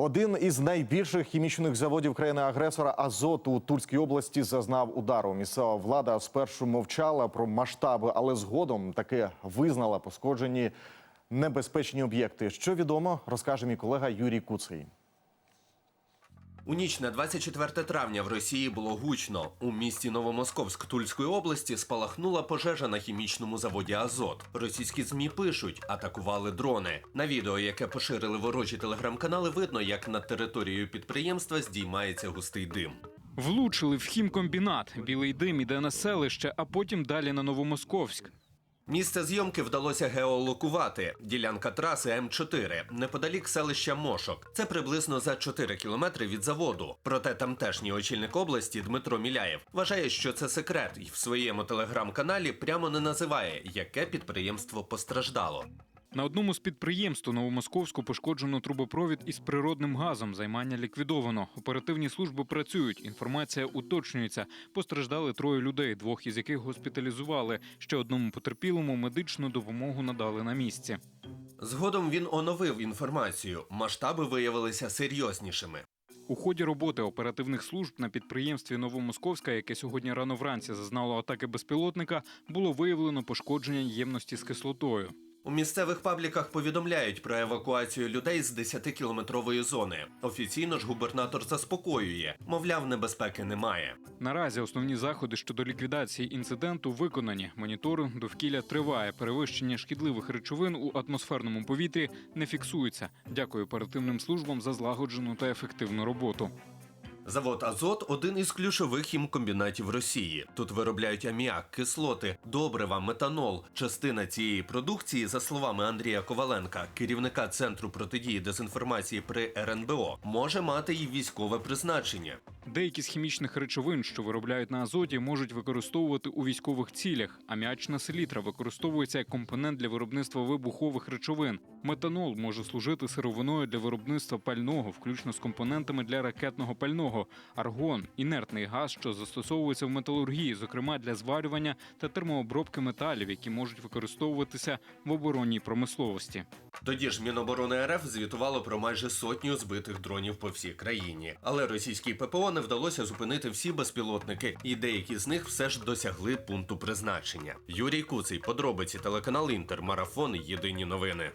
Один із найбільших хімічних заводів країни-агресора Азот у Тульській області зазнав удару. Місцева влада спершу мовчала про масштаби, але згодом таки визнала пошкоджені небезпечні об'єкти. Що відомо, розкаже мій колега Юрій Куций. У ніч на 24 травня в Росії було гучно. У місті Новомосковськ Тульської області спалахнула пожежа на хімічному заводі Азот. Російські змі пишуть, атакували дрони. На відео, яке поширили ворожі телеграм-канали, видно, як над територією підприємства здіймається густий дим. Влучили в хімкомбінат. Білий дим іде на селище, а потім далі на Новомосковськ. Місце зйомки вдалося геолокувати. Ділянка траси М4 неподалік селища Мошок. Це приблизно за 4 кілометри від заводу. Проте тамтешній очільник області Дмитро Міляєв вважає, що це секрет, і в своєму телеграм-каналі прямо не називає, яке підприємство постраждало. На одному з підприємств у Новомосковську пошкоджено трубопровід із природним газом. Займання ліквідовано. Оперативні служби працюють. Інформація уточнюється. Постраждали троє людей, двох із яких госпіталізували. Ще одному потерпілому медичну допомогу надали на місці. Згодом він оновив інформацію. Масштаби виявилися серйознішими. У ході роботи оперативних служб на підприємстві Новомосковська, яке сьогодні рано вранці зазнало атаки безпілотника, було виявлено пошкодження ємності з кислотою. У місцевих пабліках повідомляють про евакуацію людей з 10-кілометрової зони. Офіційно ж губернатор заспокоює, мовляв, небезпеки немає. Наразі основні заходи щодо ліквідації інциденту виконані. Моніторинг довкілля триває. Перевищення шкідливих речовин у атмосферному повітрі не фіксується. Дякую оперативним службам за злагоджену та ефективну роботу. Завод Азот один із ключових хімкомбінатів Росії. Тут виробляють аміак, кислоти, добрива, метанол. Частина цієї продукції, за словами Андрія Коваленка, керівника центру протидії дезінформації при РНБО, може мати й військове призначення. Деякі з хімічних речовин, що виробляють на азоті, можуть використовувати у військових цілях. Аміачна селітра використовується як компонент для виробництва вибухових речовин. Метанол може служити сировиною для виробництва пального, включно з компонентами для ракетного пального. Аргон інертний газ, що застосовується в металургії, зокрема для зварювання та термообробки металів, які можуть використовуватися в оборонній промисловості. Тоді ж Міноборони РФ звітувало про майже сотню збитих дронів по всій країні. Але російській Не вдалося зупинити всі безпілотники, і деякі з них все ж досягли пункту призначення. Юрій Куций, подробиці телеканал Інтер, марафон. Єдині новини.